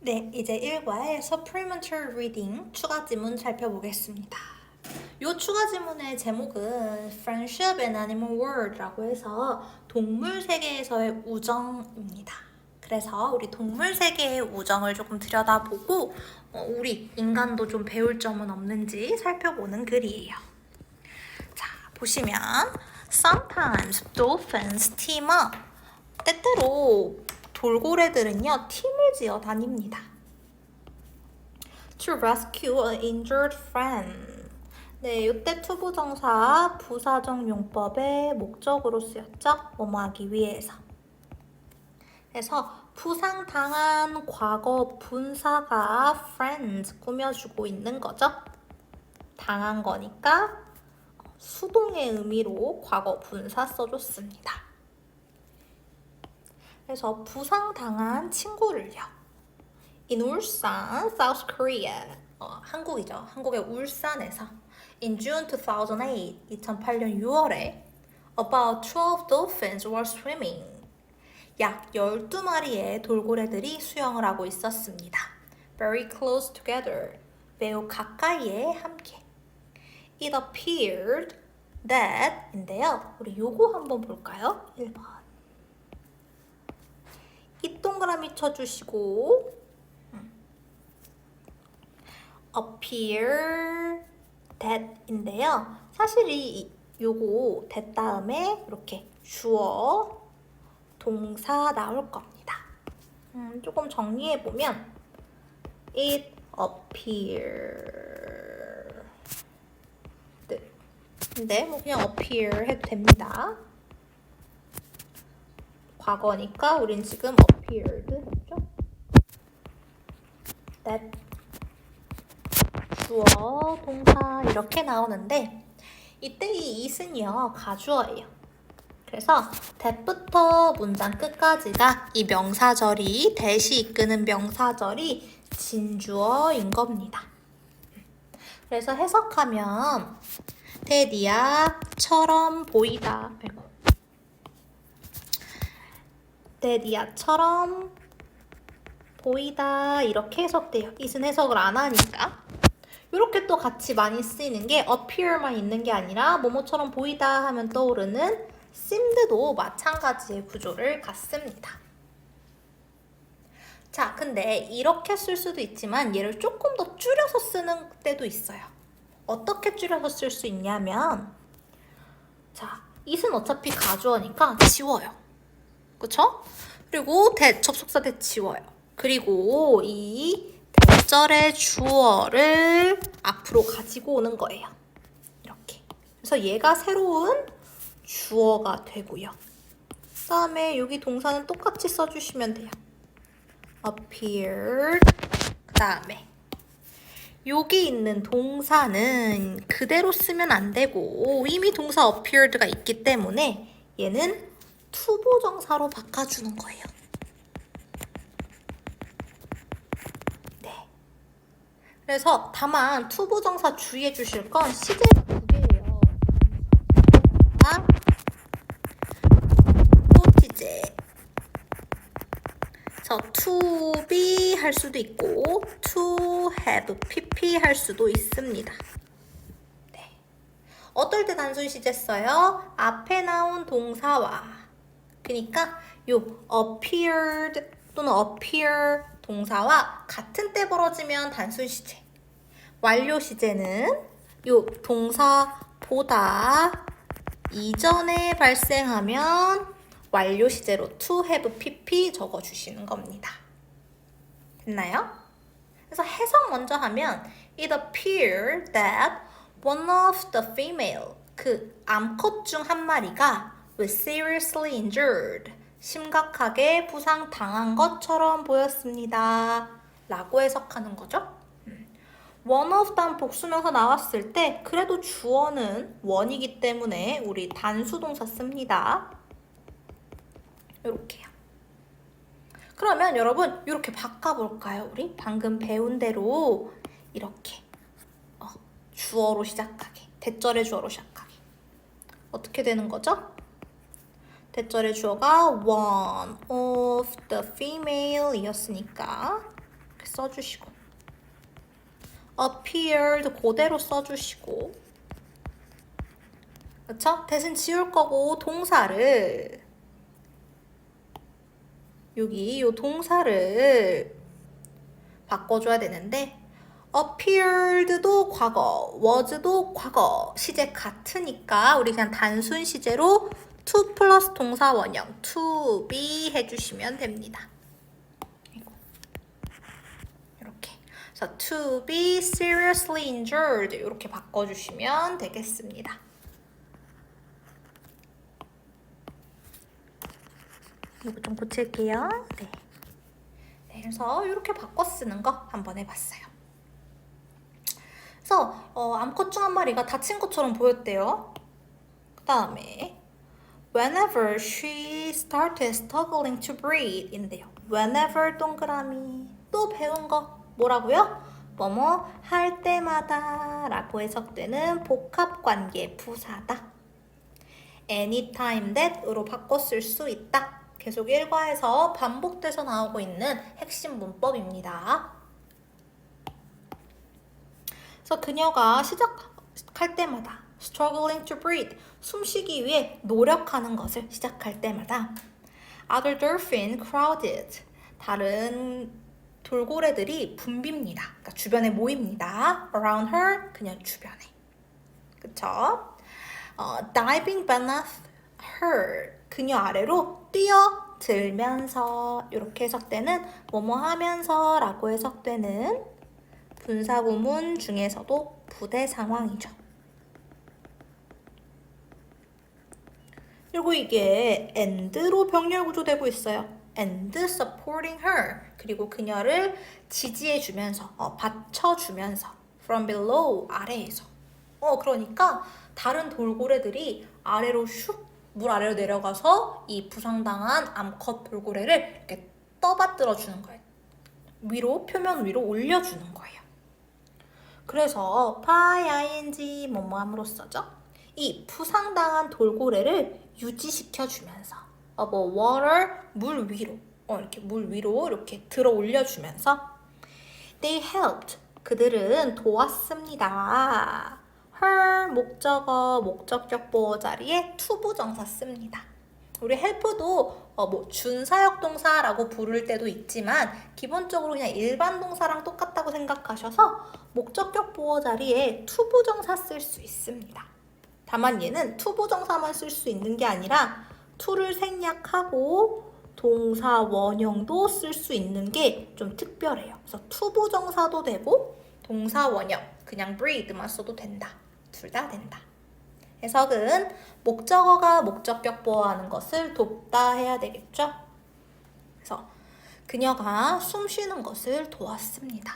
네, 이제 1과의 supplementary reading 추가 지문 살펴보겠습니다. 이 추가 지문의 제목은 Friendship and Animal World라고 해서 동물 세계에서의 우정입니다. 그래서 우리 동물 세계의 우정을 조금 들여다보고 어, 우리 인간도 좀 배울 점은 없는지 살펴보는 글이에요. 자, 보시면 Sometimes dolphins team up. 때때로 돌고래들은요 팀을 지어 다닙니다. To rescue an injured friend. 네, 이때 투부정사 부사적 용법의 목적으로 쓰였죠. 뭐뭐 하기 위해서. 그래서 부상당한 과거 분사가 friends 꾸며주고 있는 거죠. 당한 거니까 수동의 의미로 과거 분사 써줬습니다. 그래서 부상당한 친구를요. In 울산, South Korea. 어, 한국이죠. 한국의 울산에서 In June 2008, 2008년 6월에 about 12 dolphins were swimming. 약 12마리의 돌고래들이 수영을 하고 있었습니다. Very close together. 매우 가까이에 함께. It appeared that 인데요. 우리 요거 한번 볼까요? 1번. 이 동그라미 쳐주시고 음. appear that인데요. 사실 이 요거 that 다음에 이렇게 주어 동사 나올 겁니다. 음, 조금 정리해 보면 it appear 네. 근데 뭐 그냥 appear 해도 됩니다. 과거니까 우린 지금 appeared 했죠? that 주어, 동사 이렇게 나오는데 이때 이 it은요 가주어예요. 그래서 that부터 문장 끝까지가 이 명사절이 대시 이끄는 명사절이 진주어인 겁니다. 그래서 해석하면 데디아처럼 보이다. 아이고. 데디아처럼 보이다 이렇게 해석돼요. 이은 해석을 안 하니까. 이렇게 또 같이 많이 쓰이는 게 appear만 있는 게 아니라 뭐뭐처럼 보이다 하면 떠오르는 seemed도 마찬가지의 구조를 갖습니다. 자, 근데 이렇게 쓸 수도 있지만 얘를 조금 더 줄여서 쓰는 때도 있어요. 어떻게 줄여서 쓸 수 있냐면 자, it은 어차피 가주어니까 지워요. 그쵸? 그리고 대, 접속사 대 지워요. 그리고 이 대절의 주어를 앞으로 가지고 오는 거예요. 이렇게. 그래서 얘가 새로운 주어가 되고요. 그 다음에 여기 동사는 똑같이 써주시면 돼요. appeared 그 다음에 여기 있는 동사는 그대로 쓰면 안 되고 이미 동사 appeared가 있기 때문에 얘는 투부정사로 바꿔주는 거예요. 네. 그래서 다만 투부정사 주의해 주실 건 시제가 두 개예요. 아, 소시제. 그래서 to be 할 수도 있고 to have pp 할 수도 있습니다. 네. 어떨 때 단순 시제 써요? 앞에 나온 동사와 그러니까 요 appeared 또는 appear 동사와 같은 때 벌어지면 단순 시제. 완료 시제는 요 동사보다 이전에 발생하면 완료 시제로 to have pp 적어 주시는 겁니다. 됐나요? 그래서 해석 먼저 하면 it appeared that one of the female 그 암컷 중 한 마리가 was seriously injured. 심각하게 부상당한 것처럼 보였습니다. 라고 해석하는 거죠. 음. one of 단 복수명사 나왔을 때 그래도 주어는 원이기 때문에 우리 단수동사 씁니다. 이렇게요. 그러면 여러분 이렇게 바꿔볼까요? 우리 방금 배운 대로 이렇게 어, 주어로 시작하게 대절의 주어로 시작하게 어떻게 되는 거죠? 대절의 주어가 one of the female 이었으니까 써주시고 appeared 그대로 써주시고 그쵸? 대신 지울 거고 동사를 여기 요 동사를 바꿔줘야 되는데 appeared도 과거, was도 과거 시제 같으니까 우리 그냥 단순 시제로 to 플러스 동사 원형 to be 해주시면 됩니다. 이렇게 그래서 to be seriously injured 이렇게 바꿔주시면 되겠습니다. 이거 좀 고칠게요. 네. 네, 그래서 이렇게 바꿔 쓰는 거 한번 해봤어요. 그래서 어, 암컷 중 한 마리가 다친 것처럼 보였대요. 그 다음에 whenever she started struggling to breathe 인데요. whenever 동그라미 또 배운 거 뭐라고요? 뭐뭐 할 때마다 라고 해석되는 복합 관계 부사다. anytime that으로 바꿔 쓸 수 있다. 계속 일과에서 반복돼서 나오고 있는 핵심 문법입니다. 그래서 그녀가 시작할 때마다 struggling to breathe 숨쉬기 위해 노력하는 것을 시작할 때마다 other dolphin crowded 다른 돌고래들이 붐빕니다. 그러니까 주변에 모입니다. around her 그녀 주변에. 그쵸? 어, diving beneath her 그녀 아래로 뛰어들면서 이렇게 해석되는 뭐뭐 하면서 라고 해석되는 분사 구문 중에서도 부대 상황이죠. 그리고 이게 and로 병렬 구조되고 있어요. and supporting her 그리고 그녀를 지지해 주면서 어, 받쳐 주면서 from below 아래에서 어 그러니까 다른 돌고래들이 아래로 슉 물 아래로 내려가서 이 부상당한 암컷 돌고래를 이렇게 떠받들어 주는 거예요. 위로 표면 위로 올려주는 거예요. 그래서 by ing 뭐뭐 함으로 써죠. 이 부상당한 돌고래를 유지시켜 주면서 어, 뭐 water 물 위로 어, 이렇게 물 위로 이렇게 들어 올려주면서 they helped 그들은 도왔습니다. her 목적어 목적격 보호 자리에 투부 정사 씁니다. 우리 help도 어, 뭐 준사역 동사라고 부를 때도 있지만 기본적으로 그냥 일반 동사랑 똑같다고 생각하셔서 목적격 보호 자리에 투부 정사 쓸 수 있습니다. 다만 얘는 투부정사만 쓸 수 있는 게 아니라 투를 생략하고 동사 원형도 쓸 수 있는 게 좀 특별해요. 그래서 투부정사도 되고 동사 원형 그냥 breathe만 써도 된다. 둘 다 된다. 해석은 목적어가 목적격 보호하는 것을 돕다 해야 되겠죠? 그래서 그녀가 숨 쉬는 것을 도왔습니다.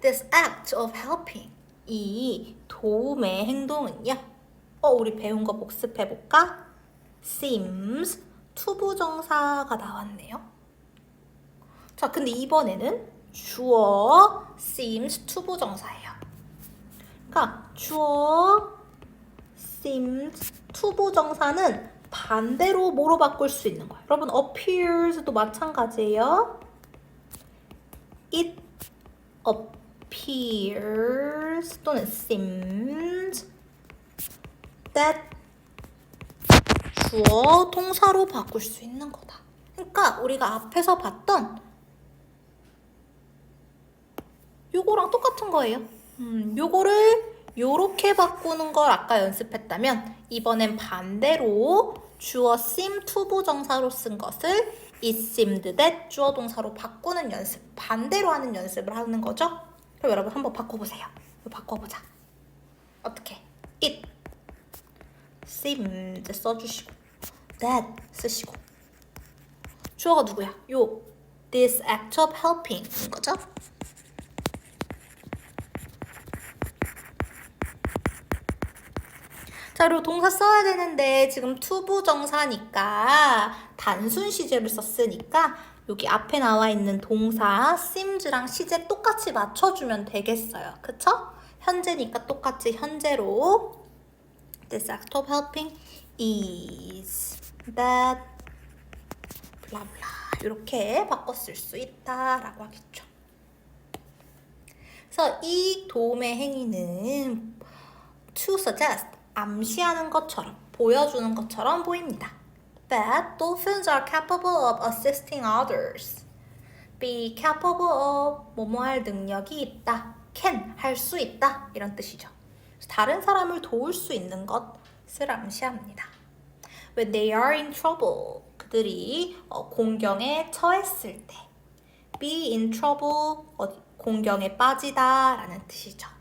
This act of helping 이 도움의 행동은요. 어, 우리 배운 거 복습해 볼까? seems 투부정사가 나왔네요. 자, 근데 이번에는 주어 seems 투부정사예요. 그러니까 주어 seems 투부정사는 반대로 뭐로 바꿀 수 있는 거예요. 여러분 appears도 마찬가지예요. It appears 또는 seems that 주어 동사로 바꿀 수 있는 거다. 그러니까 우리가 앞에서 봤던 요거랑 똑같은 거예요. 음, 요거를 요렇게 바꾸는 걸 아까 연습했다면 이번엔 반대로 주어 seem 투부정사로 쓴 것을 it seemed that 주어 동사로 바꾸는 연습 반대로 하는 연습을 하는 거죠. 그럼 여러분 한번 바꿔보세요. 바꿔보자. 어떻게? it seemed 써주시고 that 쓰시고 주어가 누구야? 요 this act of helping인 거죠. 자, 그리고 동사 써야 되는데 지금 투부정사니까 단순 시제를 썼으니까 여기 앞에 나와 있는 동사 seems랑 시제 똑같이 맞춰주면 되겠어요. 그쵸? 현재니까 똑같이 현재로 This act of helping is that blah 이렇게 바꿔 쓸 수 있다라고 하겠죠. 그래서 이 도움의 행위는 to suggest 암시하는 것처럼 보여주는 것처럼 보입니다. That dolphins are capable of assisting others. Be capable of 뭐뭐 할 능력이 있다. can 할 수 있다 이런 뜻이죠. 다른 사람을 도울 수 있는 것을 암시합니다. When they are in trouble 그들이 어, 공경에 처했을 때 be in trouble 공경에 빠지다 라는 뜻이죠.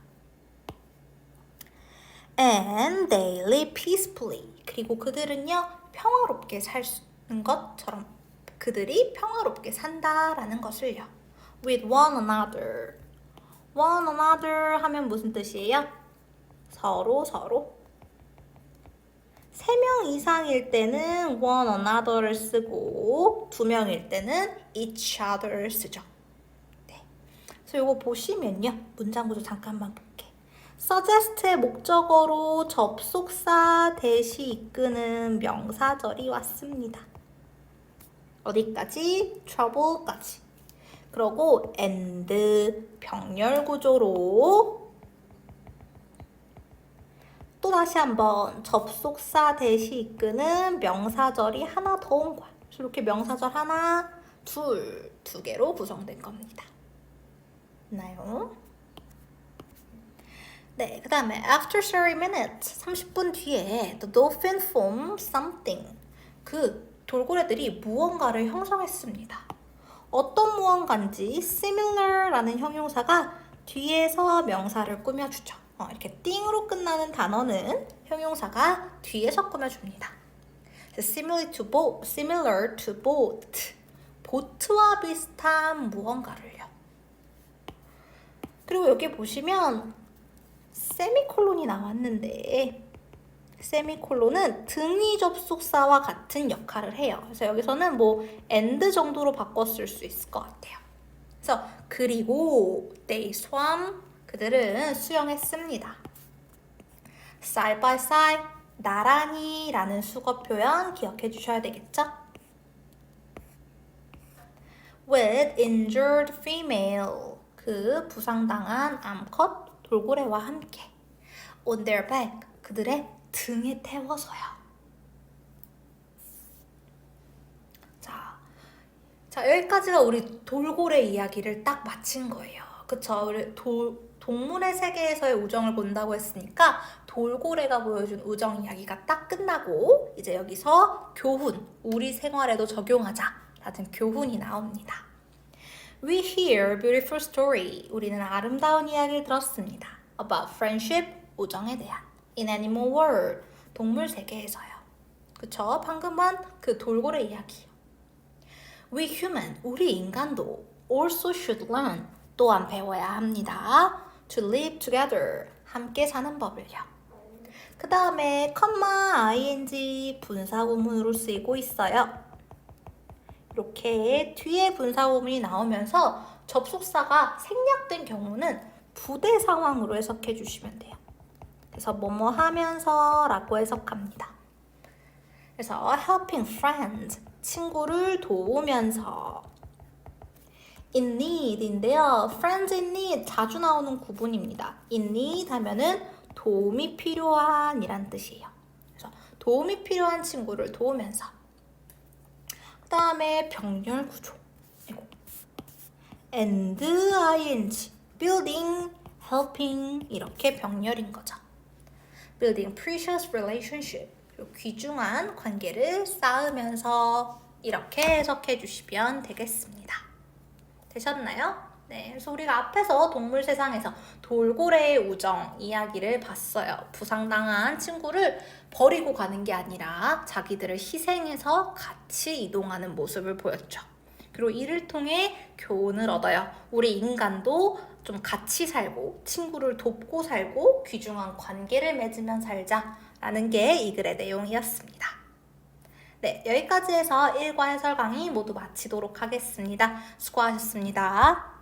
And live peacefully. 그리고 그들은요 평화롭게 사는 것처럼 그들이 평화롭게 산다라는 것을요. With one another. One another 하면 무슨 뜻이에요? 서로 서로. 세 명 이상일 때는 one another를 쓰고 두 명일 때는 each other를 쓰죠. 네. 그래서 이거 보시면요. 문장 구조 잠깐만 볼게. Suggest의 목적어로 접속사 대시 이끄는 명사절이 왔습니다. 어디까지? trouble까지. 그러고 and 병렬 구조로 또 다시 한번 접속사 대시 이끄는 명사절이 하나 더 온 거야. 이렇게 명사절 하나, 둘, 두 개로 구성된 겁니다. 나요? 네, 그 다음에 after 30 minutes, 30분 뒤에 the dolphin formed something. 그 돌고래들이 무언가를 형성했습니다. 어떤 무언가인지 similar라는 형용사가 뒤에서 명사를 꾸며주죠. 어, 이렇게 띵으로 끝나는 단어는 형용사가 뒤에서 꾸며줍니다. similar to boat, similar to boat. 보트와 비슷한 무언가를요. 그리고 여기 보시면 세미콜론이 나왔는데 세미콜론은 등위 접속사와 같은 역할을 해요. 그래서 여기서는 뭐 and 정도로 바꿨을 수 있을 것 같아요. 그래서 그리고 they swam 그들은 수영했습니다. side by side 나란히라는 수거 표현 기억해 주셔야 되겠죠? with injured female 그 부상당한 암컷 돌고래와 함께 on their back 그들의 등에 태워서요. 자, 자 여기까지가 우리 돌고래 이야기를 딱 마친 거예요. 그쵸? 우리 도, 동물의 세계에서의 우정을 본다고 했으니까 돌고래가 보여준 우정 이야기가 딱 끝나고 이제 여기서 교훈, 우리 생활에도 적용하자 라는 교훈이 나옵니다. We hear beautiful story. 우리는 아름다운 이야기를 들었습니다. About friendship, 우정에 대한. In animal world, 동물 세계에서요. 그쵸? 방금은 그 돌고래 이야기. We human, 우리 인간도 also should learn, 또한 배워야 합니다. To live together, 함께 사는 법을요. 그 다음에 컴마 ing 분사구문으로 쓰이고 있어요. 이렇게 뒤에 분사구문이 나오면서 접속사가 생략된 경우는 부대 상황으로 해석해 주시면 돼요. 그래서 뭐뭐 하면서 라고 해석합니다. 그래서 helping friends, 친구를 도우면서 in need인데요. friends in need 자주 나오는 구분입니다. in need 하면은 도움이 필요한 이란 뜻이에요. 그래서 도움이 필요한 친구를 도우면서 그 다음에 병렬 구조 이거. and ing building, helping 이렇게 병렬인 거죠. building precious relationship 귀중한 관계를 쌓으면서 이렇게 해석해 주시면 되겠습니다. 되셨나요? 네, 그래서 우리가 앞에서 동물 세상에서 돌고래의 우정 이야기를 봤어요. 부상당한 친구를 버리고 가는 게 아니라 자기들을 희생해서 같이 이동하는 모습을 보였죠. 그리고 이를 통해 교훈을 얻어요. 우리 인간도 좀 같이 살고 친구를 돕고 살고 귀중한 관계를 맺으면 살자라는 게 이 글의 내용이었습니다. 네, 여기까지 해서 1과 해설 강의 모두 마치도록 하겠습니다. 수고하셨습니다.